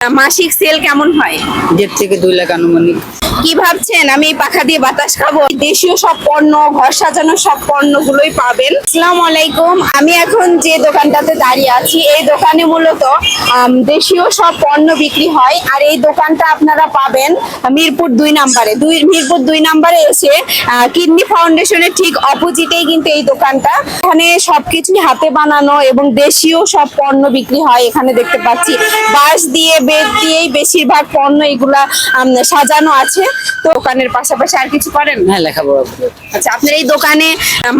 মাসিক সেল কেমন হয়? দেড় থেকে দুই লাখ আনুমানিক। কি ভাবছেন? আমি এই পাখা দিয়ে বাতাস খাব। দেশীয় সব পণ্য, ঘর সাজানো সব পণ্যগুলোই পাবেন। আসসালামু আলাইকুম। আমি এখন যে দোকানটাতে দাঁড়িয়ে আছি, এই দোকানে মূলত দেশীয় সব পণ্য বিক্রি হয়। আর এই দোকানটা আপনারা পাবেন মিরপুর দুই নাম্বারে। দুই, মিরপুর দুই নাম্বারে এসে কিডনি ফাউন্ডেশনের ঠিক অপোজিটেই কিন্তু এই দোকানটা। এখানে সবকিছুই হাতে বানানো এবং দেশীয় সব পণ্য বিক্রি হয় এখানে দেখতে পাচ্ছি। বাঁশ দিয়ে বেদ দিয়েই বেশিরভাগ পণ্য এগুলা সাজানো আছে। তো দোকানের পাশাপাশি আর কিছু করেন? হ্যাঁ লেখাপড়া। আচ্ছা আপনার এই দোকানে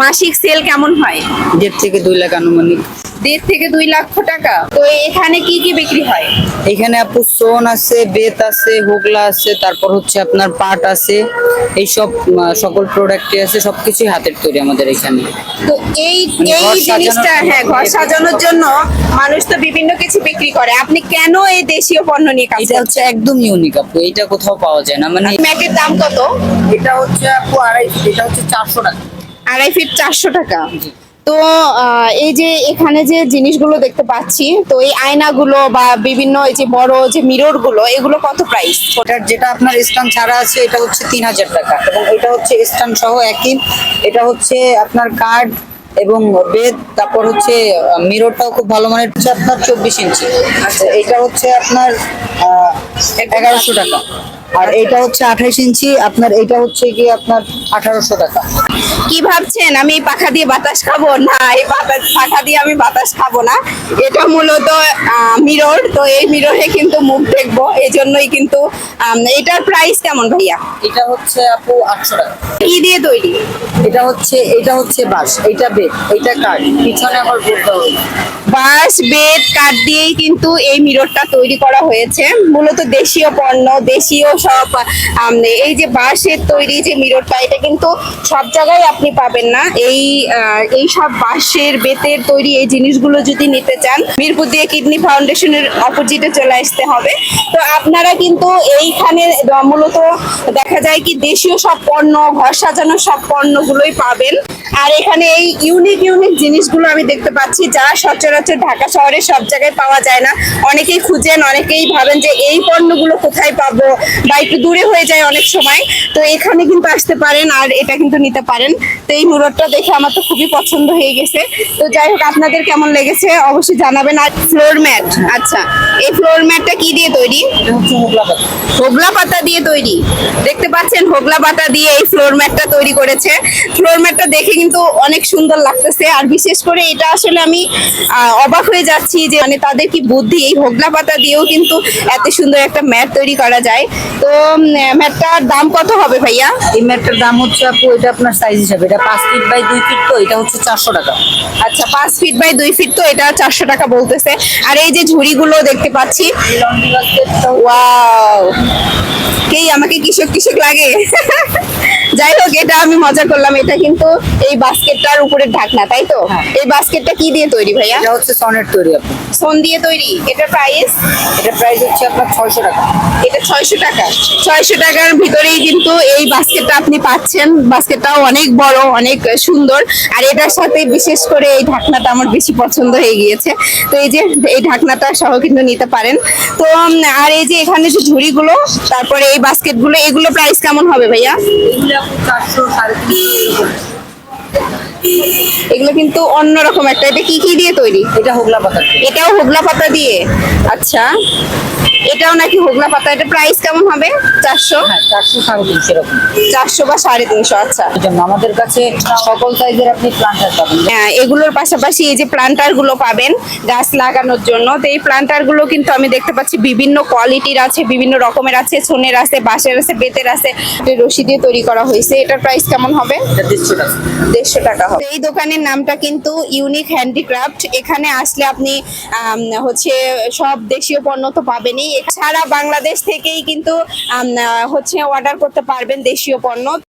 মাসিক সেল কেমন হয়? দেড় থেকে দুই লাখ আনুমানিক। দেড় থেকে দুই লক্ষ টাকা। তো এখানে কি কি বিক্রি হয়? এখানে আপু সোন আছে বেত আছে হুগলা আছে তারপর হচ্ছে আপনার পাট আছে। এইসব আহ, সকল প্রোডাক্টই আছে সবকিছুই হাতের তৈরি আমাদের এখানে। তো এই মানে এই জিনিসটা হ্যাঁ ঘর সাজানোর জন্য মানুষ তো বিভিন্ন কিছু বিক্রি করে। আপনি কেন এই দেশীয় পণ্য নিয়ে কাজ এটা হচ্ছে একদম ইউনিক আপু এটা কোথাও পাওয়া যায় না। মানে ম্যাটের দাম কত? এটা হচ্ছে আপু আড়াই এটা হচ্ছে চারশো টাকা। আড়াই ফিট চারশো টাকা। জি। তো এই যে এখানে যে জিনিসগুলো দেখতে পাচ্ছি তো এই আয়নাগুলো বা বিভিন্ন এই যে বড় যে মিররগুলো এগুলো কত প্রাইস ওটার যেটা আপনার স্টান ছাড়া আছে এটা হচ্ছে তিন হাজার টাকা। এবং এটা হচ্ছে স্টান সহ একই। এটা হচ্ছে আপনার কার্ড এবং বেদ তারপর হচ্ছে মিররটাও খুব ভালো মানের। হচ্ছে আপনার চব্বিশ ইঞ্চি। আচ্ছা। এটা হচ্ছে আপনার এগারোশো টাকা। আর এটা হচ্ছে আঠাইশ ইঞ্চি, আপনার এটা হচ্ছে কি আপনার আঠারোশো টাকা। কি ভাবছেন? আমি পাখা দিয়ে বাতাস খাব? না, এই পাখা দিয়ে আমি বাতাস খাব না। এটা মূলত মিরর তো এই মিররে কিন্তু মুখ দেখব এই জন্যই কিন্তু এটার প্রাইস কেমন ভাইয়া? এটা হচ্ছে আপু আটশো টাকা। কি দিয়ে তৈরি? এটা হচ্ছে এটা হচ্ছে বাস এটা বেদ এটা কার্ড পিছনে আবার বলতে হবে বাঁশ বেত কাঠ দিয়েই কিন্তু এই মিররটা তৈরি করা হয়েছে। মূলত দেশীয় পণ্য দেশীয় সব এই যে বাঁশের তৈরি যে মিররটা এটা কিন্তু সব জায়গায় আপনি পাবেন না। এই এই সব বাঁশের বেতের তৈরি এই জিনিসগুলো যদি নিতে চান মিরপুর দিয়ে কিডনি ফাউন্ডেশনের অপোজিটে চলে আসতে হবে। তো আপনারা কিন্তু এইখানে মূলত দেখা যায় কি দেশীয় সব পণ্য, ঘর সাজানোর সব পণ্যগুলোই পাবেন। আর এখানে এই ইউনিক ইউনিক জিনিসগুলো আমি দেখতে পাচ্ছি। যা সচরাচর ঢাকা শহরে সব জায়গায় পাওয়া যায় না অনেকেই খুঁজেন অনেকেই ভাবেন যে এই পণ্যগুলো কোথায় পাবো বা একটু দূরে হয়ে যায় অনেক সময়। তো এখানে কিন্তু আসতে পারেন আর এটা কিন্তু নিতে পারেন। তো এই মুরটটা দেখে আমার তো খুবই পছন্দ হয়ে গেছে। তো যাই হোক আপনাদের কেমন লেগেছে অবশ্যই জানাবেন। আর ফ্লোর ম্যাট আচ্ছা এই ফ্লোর ম্যাটটা কি দিয়ে তৈরি? হোগলা পাতা। দিয়ে তৈরি। দেখতে পাচ্ছেন হোগলা পাতা দিয়ে এই ফ্লোর ম্যাটটা তৈরি করেছে। ফ্লোর ম্যাটটা দেখে কিন্তু অনেক সুন্দর লাগতেছে। আর বিশেষ করে এটা আসলে আমি অবাক হয়ে যাচ্ছি যে মানে তাদের কি বুদ্ধি? এই হোগলা পাতা দিয়েও কিন্তু এত সুন্দর একটা ম্যাট তৈরি করা যায়। তো ম্যাটটার দাম কত হবে ভাইয়া? এই ম্যাটটার দাম হচ্ছে আপু এটা আপনার সাইজ হিসাবে। এটা পাঁচ ফিট বাই দুই ফিট তো এটা হচ্ছে চারশো টাকা। আচ্ছা পাঁচ ফিট বাই দুই ফিট তো এটা চারশো টাকা বলতেছে। আর এই যে ঝুড়িগুলো দেখতে পাচ্ছি। ওয়াও! কেই আমাকে কৃষক কৃষক লাগে? যাই হোক এটা আমি মজা করলাম। এটা কিন্তু এই বাস্কেটটার উপরে ঢাকনা তাই তো? হ্যাঁ। এই বাস্কেটটা কি দিয়ে তৈরি ভাইয়া? এটা হচ্ছে সনের তৈরি আপু। সোন দিয়ে তৈরি? এটা প্রাইস এটা প্রাইস হচ্ছে আপনার ছয়শো টাকা। এটা ছয়শো টাকা। ছয়শো টাকার ভিতরেই কিন্তু এই বাস্কেটটা আপনি পাচ্ছেন। বাস্কেটটাও অনেক বড় অনেক সুন্দর। আর এটার সাথে বিশেষ করে এই ঢাকনাটা আমার বেশি পছন্দ হয়ে গিয়েছে। তো এই যে এই ঢাকনাটা সহ কিন্তু নিতে পারেন। তো আর এই যে এখানে যে ঝুড়িগুলো তারপরে এই বাস্কেটগুলো এগুলো প্রাইস কেমন হবে ভাইয়া? এগুলো আপু চারশো সাড়ে তিনশো এগুলো কিন্তু অন্যরকম একটা। এটা কি কি দিয়ে তৈরি? এটা হোগলা পাতা এটাও হোগলা পাতা দিয়ে? আচ্ছা। এটাও নাকি হোগলা পাতা এটা প্রাইস কেমন হবে? চারশো? হ্যাঁ চারশো সাড়ে তিনশো এরকম। চারশো বা সাড়ে তিনশো আচ্ছা। আমাদের কাছে সকল সাইজের আপনি প্লান্টার পাবেন। হ্যাঁ, এগুলোর পাশাপাশি এই যে প্লান্টারগুলো পাবেন গাছ লাগানোর জন্য তো এই প্লান্টারগুলো কিন্তু আমি দেখতে পাচ্ছি বিভিন্ন কোয়ালিটির আছে বিভিন্ন রকমের আছে সোনের আছে বাঁশের আছে বেতের আছে রশি দিয়ে তৈরি করা হয়েছে। এটার প্রাইস কেমন হবে? দেড়শো টাকা। দেড়শো টাকা হবে। এই দোকানের নামটা কিন্তু ইউনিক হ্যান্ডিক্রাফট এখানে আসলে আপনি হচ্ছে সব দেশীয় পণ্য তো পাবেনই সারা বাংলাদেশ থেকেই কিন্তু হচ্ছে অর্ডার করতে পারবেন দেশীয় পণ্য।